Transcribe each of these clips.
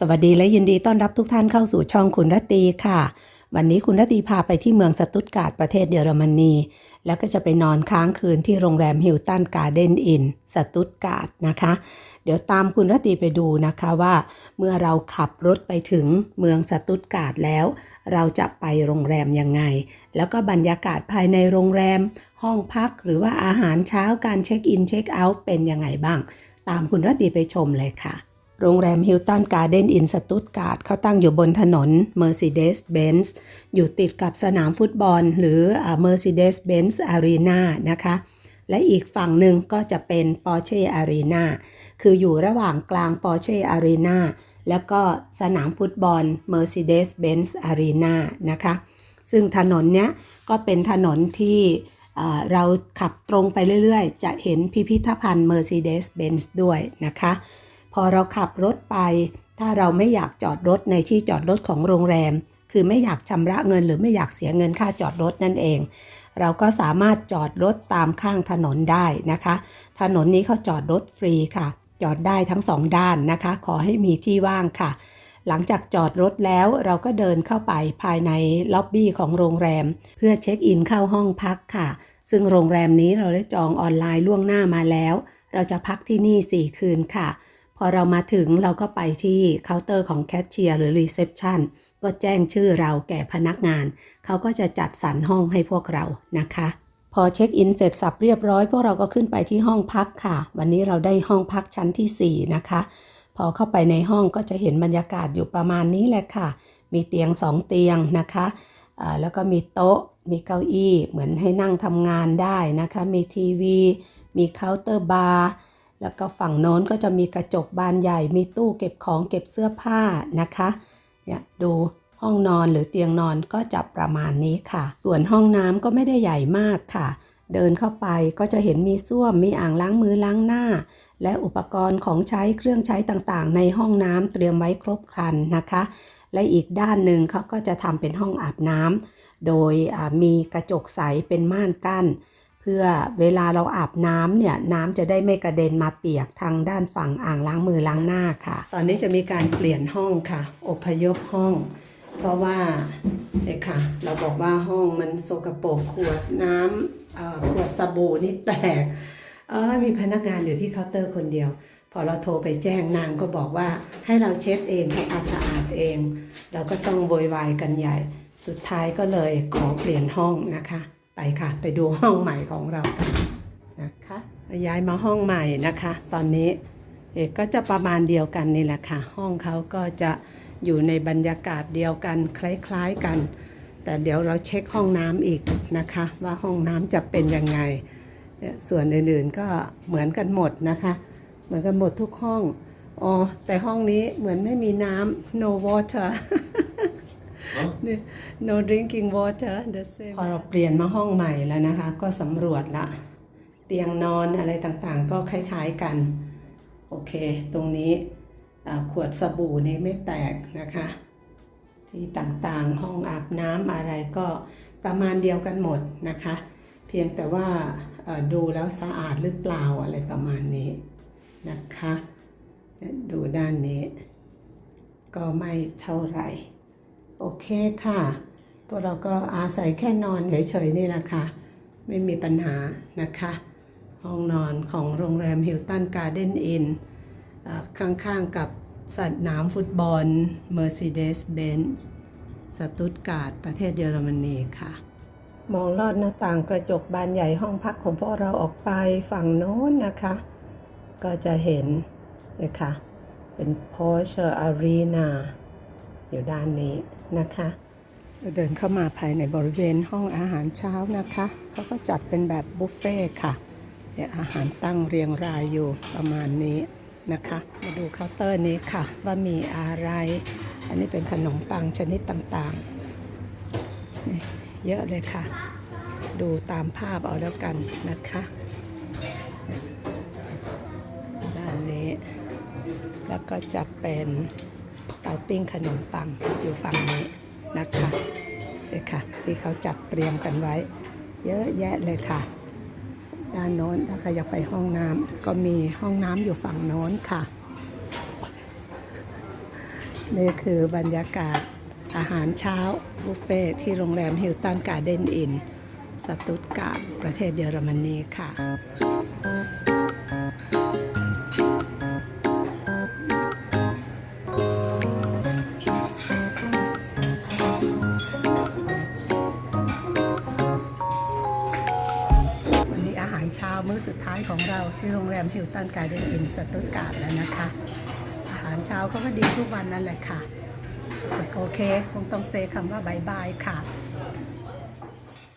สวัสดีและยินดีต้อนรับทุกท่านเข้าสู่ช่องคุณรตีค่ะ วันนี้คุณรตีพาไปที่เมืองสตุตการ์ดประเทศเยอรมนี แล้วก็จะไปนอนค้างคืนที่โรงแรมฮิลตันการ์เดนอินสตุตการ์ดนะคะ เดี๋ยวตามคุณรตีไปดูนะคะว่า เมื่อเราขับรถไปถึงเมืองสตุตการ์ดแล้ว เราจะไปโรงแรมยังไง แล้วก็บรรยากาศภายในโรงแรม ห้องพักหรือว่าอาหารเช้าการเช็คอินเช็คเอาท์เป็นยังไงบ้าง ตามคุณรตีไปชมเลยค่ะ โรงแรมฮิลตันการ์เด้นอินสตุตการ์ดเขาตั้งอยู่บนถนน Mercedes-Benz อยู่ติดกับสนามฟุตบอล หรือ Mercedes-Benz Arena นะคะ และอีกฝั่งหนึ่งก็จะเป็น Porsche Arena คืออยู่ระหว่างกลาง Porsche Arena แล้วก็สนามฟุตบอล Mercedes-Benz Arena นะคะ ซึ่งถนนเนี้ยก็เป็นถนนที่เอ่อเราขับตรงไปเรื่อยๆ จะเห็นพิพิธภัณฑ์ Mercedes-Benz ด้วยนะคะ พอเราขับรถไป ถ้าเราไม่อยากจอดรถในที่จอดรถของโรงแรม คือไม่อยากชำระเงินหรือไม่อยากเสียเงินค่าจอดรถนั่นเอง เราก็สามารถจอดรถตามข้างถนนได้นะคะ ถนนนี้เขาจอดรถฟรีค่ะ จอดได้ทั้งสองด้านนะคะ ขอให้มีที่ว่างค่ะ หลังจากจอดรถแล้วเราก็เดินเข้าไปภายในล็อบบี้ของโรงแรม เพื่อเช็คอินเข้าห้องพักค่ะ ซึ่งโรงแรมนี้เราได้จองออนไลน์ล่วงหน้ามาแล้ว เราจะพักที่นี่ 4 คืนค่ะ พอเรามาถึงเราก็ไปที่เคาน์เตอร์ของแคชเชียร์หรือรีเซพชันก็แจ้งชื่อเราแก่พนักงาน เขาก็จะจัดสรรห้องให้พวกเรานะคะ พอเช็คอินเสร็จสับเรียบร้อย พวกเราก็ขึ้นไปที่ห้องพักค่ะ วันนี้เราได้ห้องพักชั้นทีสี่4 นะคะ พอเข้าไปในห้องก็จะเห็นบรรยากาศอยู่ประมาณนี้แหละค่ะ มีเตียง 2 เตียงนะคะแล้วก็มีโต๊ะ มีเก้าอี้ เหมือนให้นั่งทำงานได้นะคะ มีทีวี มีเคาน์เตอร์บาร์ แล้วก็ฝั่งโน้นก็จะมีกระจกบานใหญ่ มีตู้เก็บของเก็บเสื้อผ้านะคะเนี่ยดูห้องนอนหรือเตียงนอนก็จะประมาณนี้ค่ะ ส่วนห้องน้ำก็ไม่ได้ใหญ่มากค่ะ เดินเข้าไปก็จะเห็นมีส้วม มีอ่างล้างมือล้างหน้า และอุปกรณ์ของใช้เครื่องใช้ต่างๆ ในห้องน้ำเตรียมไว้ครบครันนะคะ และอีกด้านหนึ่งเขาก็จะทำเป็นห้องอาบน้ำโดยมีกระจกใสเป็นม่านกั้น พื่อเวลาเราอาบน้ำเนี่ยน้ำจะได้ไม่กระเด็นมาเปียกทางด้านฝั่งอ่างล้างมือล้างหน้าค่ะ ตอนนี้จะมีการเปลี่ยนห้องค่ะ อพยพห้อง เพราะว่าเนี่ยค่ะ เราบอกว่าห้องมันโสกปรกขวดน้ำขวดสบู่นี่แตกเออมีพนักงานอยู่ที่เคาน์เตอร์คนเดียว พอเราโทรไปแจ้งนางก็บอกว่าให้เราเช็ดเองทำความสะอาดเอง เราก็ต้องโวยวายกันใหญ่ สุดท้ายก็เลยขอเปลี่ยนห้องนะคะ ไปค่ะ ไปดูห้องใหม่ของเรากันนะคะย้ายมาห้องใหม่นะคะ ตอนนี้เอกก็จะประมาณเดียวกันนี่แหละค่ะ ห้องเขาก็จะอยู่ในบรรยากาศเดียวกันคล้ายๆกัน แต่เดี๋ยวเราเช็คห้องน้ำอีกนะคะ ว่าห้องน้ำจะเป็นยังไง ส่วนอื่นๆก็เหมือนกันหมดนะคะ เหมือนกันหมดทุกห้องอ๋อแต่ห้องนี้เหมือนไม่มีน้ำ no water no drinking water the same พอเราเปลี่ยนมาห้องใหม่แล้วนะคะ ก็สำรวจละ เตียงนอนอะไรต่างๆ ก็คล้ายๆกัน โอเค ตรงนี้อ่าขวดสบู่นี่ไม่แตกนะคะ ที่ต่างๆห้องอาบน้ำอะไรก็ประมาณเดียวกันหมดนะคะ เพียงแต่ว่าเอ่อดูแล้วสะอาดหรือเปล่าอะไรประมาณนี้นะคะ ดูด้านนี้ ก็ไม่เท่าไหร่ โอเคค่ะ พวกเราก็อาศัยแค่นอนเฉยๆนี่แหละค่ะ ไม่มีปัญหานะคะ ห้องนอนของโรงแรมฮิลตันการ์เด้นอินข้างๆกับสนามฟุตบอล Mercedes-Benz สตุตการ์ดประเทศเยอรมนีค่ะ มองลอดหน้าต่างกระจกบานใหญ่ห้องพักของพวกเราออกไปฝั่งโน้นนะคะ ก็จะเห็นนะคะเป็น Porsche Arena อยู่ด้านนี้นะคะเราเดินเข้ามาภายในบริเวณห้องอาหารเช้านะคะเขาก็จัดเป็นแบบบุฟเฟ่ต์ค่ะเนี่ยอาหารตั้งเรียงรายอยู่ประมาณนี้นะคะ มาดูเคาน์เตอร์นี้ค่ะ ว่ามีอะไร อันนี้เป็นขนมปังชนิดต่างๆนี่เยอะเลยค่ะ ดูตามภาพเอาแล้วกันนะคะด้านนี้ แล้วก็จะเป็น เตาปิ้งขนมปังอยู่ฝั่งนี้นะคะเลยค่ะ ที่เขาจัดเตรียมกันไว้ เยอะแยะเลยค่ะ ด้านโน้นถ้าใครอยากไปห้องน้ำก็มีห้องน้ำอยู่ฝั่งโน้นค่ะ นี่คือบรรยากาศอาหารเช้าบุฟเฟ่ที่โรงแรมฮิลตันการ์เดนอินสตุตการ์ดประเทศเยอรมนีค่ะ ของเราที่โรงแรมฮิลตันการ์เดนอินสตุตการ์ดแล้วนะคะ อาหารเช้าเขาก็ดีทุกวันนั่นแหละค่ะแต่โอเค คงต้องเซคำว่าบายบายค่ะ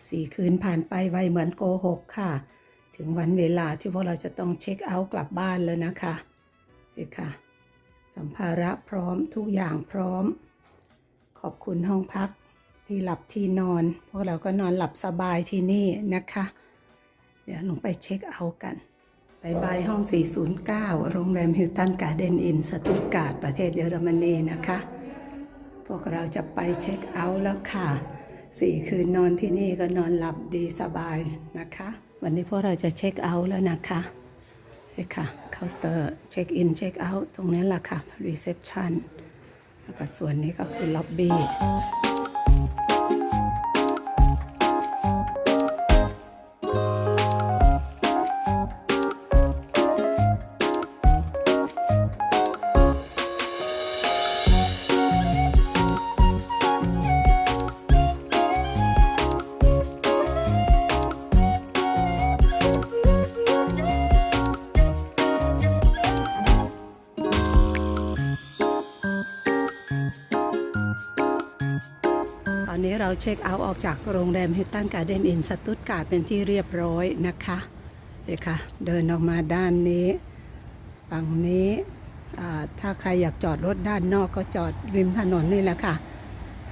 สี่คืนผ่านไปไวเหมือนโกหกค่ะ ถึงวันเวลาที่พวกเราจะต้องเช็คเอาท์กลับบ้านแล้วนะคะนี่ค่ะ สัมภาระพร้อมทุกอย่างพร้อม ขอบคุณห้องพักที่หลับที่นอน พวกเราก็นอนหลับสบายที่นี่นะคะ ดี๋ยวลงไปเช็คเอาท์กันบายบายห้อง 409 โรงแรมฮิลตันการ์เดนอินสตุตการ์ดประเทศเยอรมนีนะคะ พวกเราจะไปเช็คเอาท์แล้วค่ะสี่คืนนอนที่นี่ก็นอนหลับดีสบายนะคะ วันนี้พวกเราจะเช็คเอาท์แล้วนะคะนี่ค่ะเคาน์เตอร์เช็คอินเช็คเอาท์ตรงนั้แหละค่ะรีเซพชันแล้วก็ส่วนนี้ก็คือล็อบบี้ เช็คเอาท์ออกจากโรงแรมฮิตตันการ์เดนอินสตุตการ์ดเป็นที่เรียบร้อยนะคะนี่ค่ะ เดินออกมาด้านนี้ ฝั่งนี้ถ้าใครอยากจอดรถด้านนอกก็จอดริมถนนนี่แหละค่ะ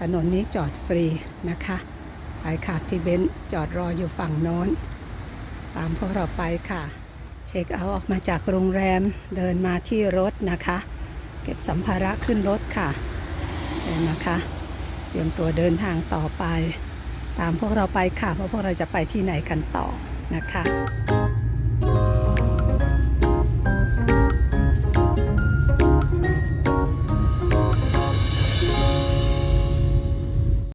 ถนนนี้จอดฟรีนะคะ ไปค่ะพี่เบนซ์จอดรออยู่ฝั่งโน้น ตามพวกเราไปค่ะ เช็คเอาท์ออกมาจากโรงแรมเดินมาที่รถนะคะ เก็บสัมภาระขึ้นรถค่ะเดินนะคะ เตรียมตัวเดินทางต่อไป ตามพวกเราไปค่ะเพราะพวกเราจะไปที่ไหนกันต่อนะคะ